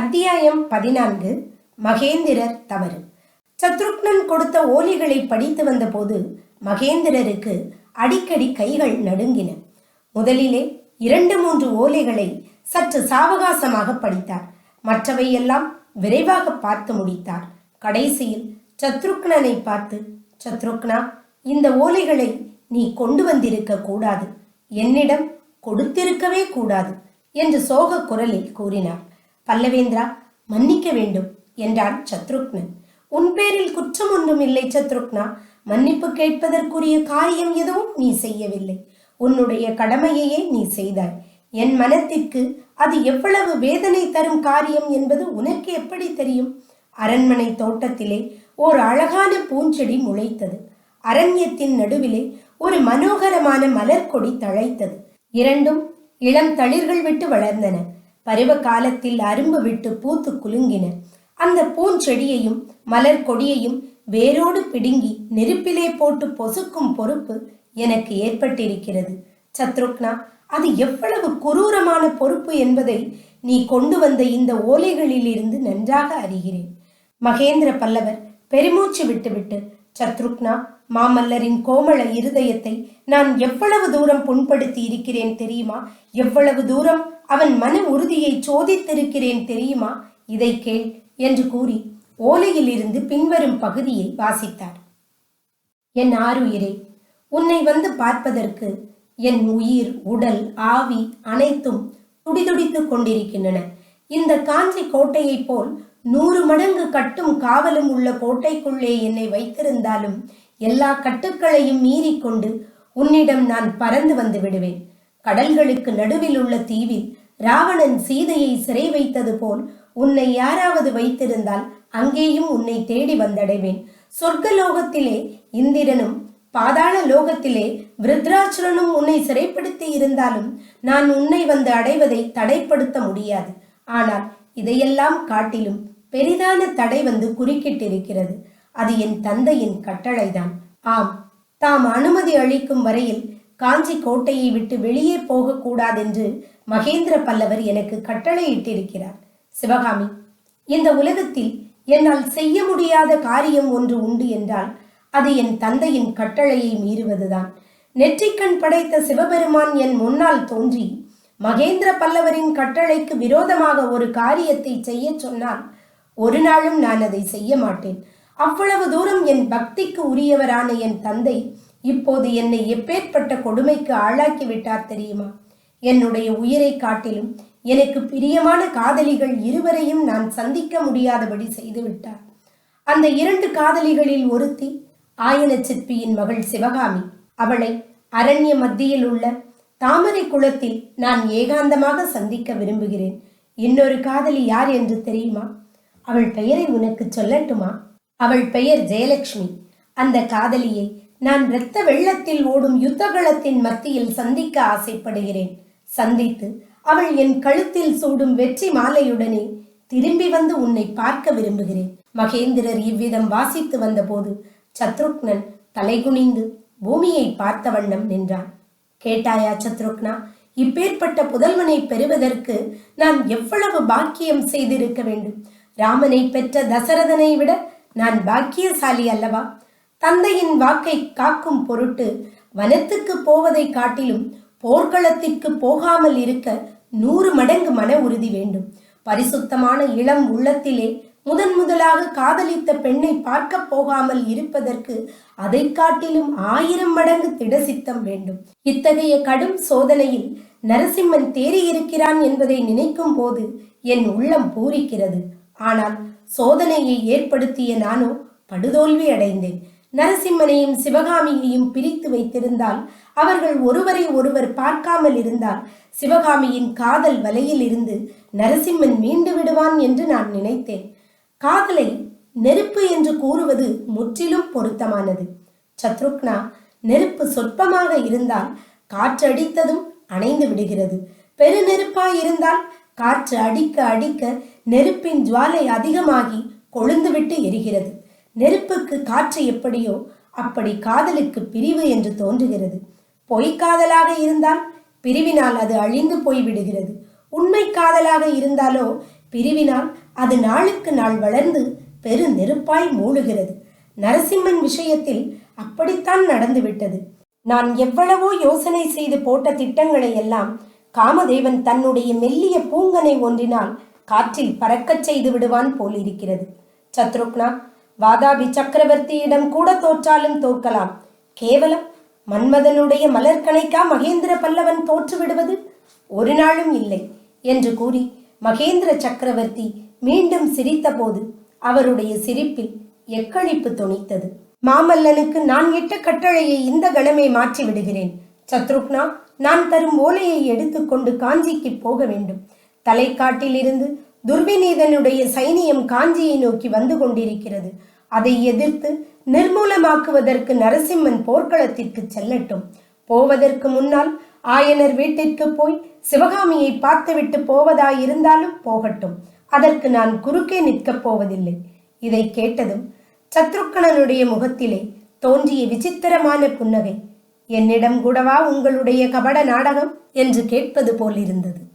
அத்தியாயம் பதினான்கு மகேந்திரர் தவறு. சத்ருக்னன் கொடுத்த ஓலிகளை படித்து வந்தபோது மகேந்திரருக்கு அடிக்கடி கைகள் நடுங்கின. முதலிலே இரண்டு மூன்று ஓலைகளை சற்று சாவகாசமாக படித்தார். மற்றவையெல்லாம் விரைவாக பார்த்து முடித்தார். கடைசியில் சத்ருக்னனை பார்த்து சத்ருக்னா இந்த ஓலைகளை நீ கொண்டு வந்திருக்க கூடாது. என்னிடம் கொடுத்திருக்கவே கூடாது என்று சோக குரலில் கூறினார். பல்லவேந்திரா மன்னிக்க வேண்டும் என்றான் சத்ருக்னன் உன் பேரில் குற்றம் ஒன்றும் இல்லை சத்ருக்னா மன்னிப்பு கேட்பதற்குரிய காரியம் எதுவும் நீ செய்யவில்லை. உன்னுடைய கடமையையே நீ செய்தாய். என் மனத்திற்கு அது எவ்வளவு வேதனை தரும் காரியம் என்பது உனக்கு எப்படி தெரியும்? அரண்மனை தோட்டத்திலே ஓர் அழகான பூஞ்செடி முளைத்தது. அரண்யத்தின் நடுவிலே ஒரு மனோகரமான மலர் கொடி தழைத்தது. இரண்டும் இளம் தளிர்கள் விட்டு வளர்ந்தன. பருவ காலத்தில் அரும்பு விட்டு பூத்து குலுங்கின. அந்த பூஞ்செடியையும் மலர் கொடியையும் வேரோடு பிடுங்கி நெருப்பிலே போட்டு பொசுக்கும் பொறுப்பு எனக்கு ஏற்பட்டிருக்கிறது. சத்ருக்னா அது எவ்வளவு குரூரமான பொறுப்பு என்பதை நீ கொண்டு வந்த இந்த ஓலைகளிலிருந்து நன்றாக அறிகிறேன். மகேந்திர பல்லவர் பெருமூச்சு விட்டுவிட்டு சத்ருக்னா மாமல்லரின் கோமள இருதயத்தை நான் எவ்வளவு தூரம் புண்படுத்தி இருக்கிறேன் தெரியுமா? எவ்வளவு தூரம் அவன் மன உறுதியை சோதித்திருக்கிறேன் தெரியுமா? இதை கேள் என்று கூறி ஓலையிலிருந்து பின்வரும் பகுதியை வாசித்தார். என் ஆருயிரே உன்னை வந்து பார்ப்பதற்கு என் உயிர் உடல் ஆவி அனைத்தும் துடிதுடித்துக் கொண்டிருக்கின்றன. இந்த காஞ்சி கோட்டையைப் போல் நூறு மடங்கு கட்டும் காவலும் உள்ள கோட்டைக்குள்ளே என்னை வைத்திருந்தாலும் எல்லா கட்டுக்களையும் மீறிக்கொண்டு உன்னிடம் நான் பறந்து வந்து விடுவேன். கடல்களுக்கு நடுவில் உள்ள தீவில் ராவணன் சீதையை சிறை வைத்தது போல் உன்னை யாராவது வைத்திருந்தால் அங்கேயும் உன்னை தேடி வந்தடைவேன். சொர்க்கலோகத்திலே இந்திரனும் பாதாள லோகத்திலே விருத்ராசுரனும் உன்னை சிறைப்படுத்தி இருந்தாலும் நான் உன்னை வந்து அடைவதை தடைப்படுத்த முடியாது. ஆனால் இதையெல்லாம் காட்டிலும் பெரிதான தடை வந்து குறுக்கிட்டிருக்கிறது. அது என் தந்தையின் கட்டளைதான். ஆம் தாம் அனுமதி அளிக்கும் வரையில் காஞ்சி கோட்டையை விட்டு வெளியே போகக்கூடாதென்று மகேந்திர பல்லவர் எனக்கு கட்டளையிட்டிருக்கிறார். சிவகாமி இந்த உலகத்தில் என்னால் செய்ய முடியாத காரியம் ஒன்று உண்டு என்றால் அது என் தந்தையின் கட்டளையை மீறுவதுதான். நெற்றிக்கண் படைத்த சிவபெருமான் என் முன்னால் தோன்றி மகேந்திர பல்லவரின் கட்டளைக்கு விரோதமாக ஒரு காரியத்தை செய்ய சொன்னால் ஒரு நாளும் நான் அதை செய்ய மாட்டேன். அவ்வளவு தூரம் என் பக்திக்கு உரியவரான என் தந்தை இப்போது என்னை எப்பேற்பட்ட கொடுமைக்கு ஆளாக்கி விட்டார் தெரியுமா? என்னுடைய உயிரை காட்டிலும் எனக்கு பிரியமான காதலிகள் இருவரையும் நான் சந்திக்க முடியாதபடி செய்துவிட்டார் அந்த இரண்டு காதலிகளில் ஒருத்தி ஆயன சிற்பியின் மகள் சிவகாமி. அவளை அரண்ய மத்தியில் உள்ள தாமரை குளத்தில் நான் ஏகாந்தமாக சந்திக்க விரும்புகிறேன். இன்னொரு காதலி யார் என்று தெரியுமா? அவள் பெயரை உனக்கு சொல்லட்டுமா? அவள் பெயர் ஜெயலட்சுமி அந்த காதலியை நான் இரத்த வெள்ளத்தில் ஓடும் யுத்தகலத்தின் மத்தியில் சந்திக்க ஆசைப்படுகிறேன். சந்தித்து அவள் என் கழுத்தில் சூடும் வெற்றி மாலையுடனே திரும்பி வந்து உன்னை பார்க்க விரும்புகிறேன். மகேந்திரர் இவ்விதம் வாசித்து வந்தபோது சத்ருக்னன் தலைகுனிந்து பூமியை பார்த்த வண்ணம் நின்றான். கேட்டாயா சத்ருக்னா இப்பேற்பட்ட புதல்வனை பெறுவதற்கு நான் எவ்வளவு பாக்கியம் செய்திருக்க வேண்டும்? ராமனை பெற்ற தசரதனை விட நான் பாக்கியசாலி அல்லவா? தந்தையின் வாக்கை காக்கும் பொருட்டு வனத்துக்கு போவதை காட்டிலும் போர்க்களத்திற்கு போகாமல் இருக்க நூறு மடங்கு மன உறுதி வேண்டும். பரிசுத்தமான இளம் உள்ளத்திலே முதன் முதலாக காதலித்த பெண்ணை பார்க்க போகாமல் இருப்பதற்கு அதை காட்டிலும் ஆயிரம் மடங்கு திடசித்தம் வேண்டும். இத்தகைய கடும் சோதனையில் நரசிம்மன் தேறி இருக்கிறான் என்பதை நினைக்கும் போது என் உள்ளம் பூரிக்கிறது. ஆனால் சோதனையை ஏற்படுத்திய நானோ படுதோல்வி அடைந்தேன். நரசிம்மனையும் சிவகாமியையும் பிரித்து வைத்திருந்தால் அவர்கள் ஒருவரை ஒருவர் பார்க்காமல் இருந்தால் சிவகாமியின் காதல் வலையில் இருந்து நரசிம்மன் மீண்டு விடுவான் என்று நான் நினைத்தேன். காதலை நெருப்பு என்று கூறுவது முற்றிலும் பொருத்தமானது. சத்ருக்னா நெருப்பு சொற்பமாக இருந்தால் காற்று அடித்ததும் அணைந்து விடுகிறது. பெரு நெருப்பாய் இருந்தால் காற்று அடிக்க அடிக்க நெருப்பின் ஜுவாலை அதிகமாகி கொழுந்துவிட்டு எரிகிறது. நெருப்புக்கு காற்று எப்படியோ அப்படி காதலுக்கு பிரிவு என்று தோன்றுகிறது. பொய்க்காதலாக இருந்தால் பிரிவினால் அது அழிந்து போய்விடுகிறது. உண்மை காதலாக இருந்தாலோ பிரிவினால் அது நாளுக்கு நாள் வளர்ந்து பெரு நெருப்பாய் மூழுகிறது நரசிம்மன் விஷயத்தில் அப்படித்தான் நடந்துவிட்டது. நான் எவ்வளவோ யோசனை செய்து போட்ட திட்டங்களை எல்லாம் காமதேவன் தன்னுடைய மெல்லிய பூங்கனை ஒன்றினால் காற்றில் பறக்கச் செய்து விடுவான் போலிருக்கிறது. சத்ருக்னா வாதாபி சக்கரவர்த்தியிடம் கூட தோற்றாலும் தோற்கலாம். கேவலம் மன்மதனுடைய மலர்கணைக்கா மகேந்திர பல்லவன் தோற்று விடுவது ஒரு நாளும் இல்லை என்று கூறி மகேந்திர சக்கரவர்த்தி மீண்டும் சிரித்தபோது அவருடைய சிரிப்பில் எக்களிப்பு துணித்தது மாமல்லனுக்கு நான் இட்ட கட்டளையை இந்த கணமே மாற்றி விடுகிறேன் சத்ருக்னா நான் தரும் ஓலையை எடுத்துக்கொண்டு காஞ்சிக்கு போக வேண்டும். தலைக்காட்டிலிருந்து துர்விநீதனுடைய சைனியம் காஞ்சியை நோக்கி வந்து கொண்டிருக்கிறது. அதை எதிர்த்து நிர்மூலமாக்குவதற்கு நரசிம்மன் போர்க்களத்திற்கு செல்லட்டும். போவதற்கு முன்னால் ஆயனர் வீட்டிற்கு போய் சிவகாமியை பார்த்துவிட்டு போவதாயிருந்தாலும் போகட்டும். அதற்கு நான் குறுக்கே நிற்கப் போவதில்லை. இதை கேட்டதும் சத்ருக்கணனுடைய முகத்திலே தோன்றிய விசித்திரமான புன்னகை. என்னிடம் கூடவா உங்களுடைய கபட நாடகம்? என்று கேட்பது போலிருந்தது.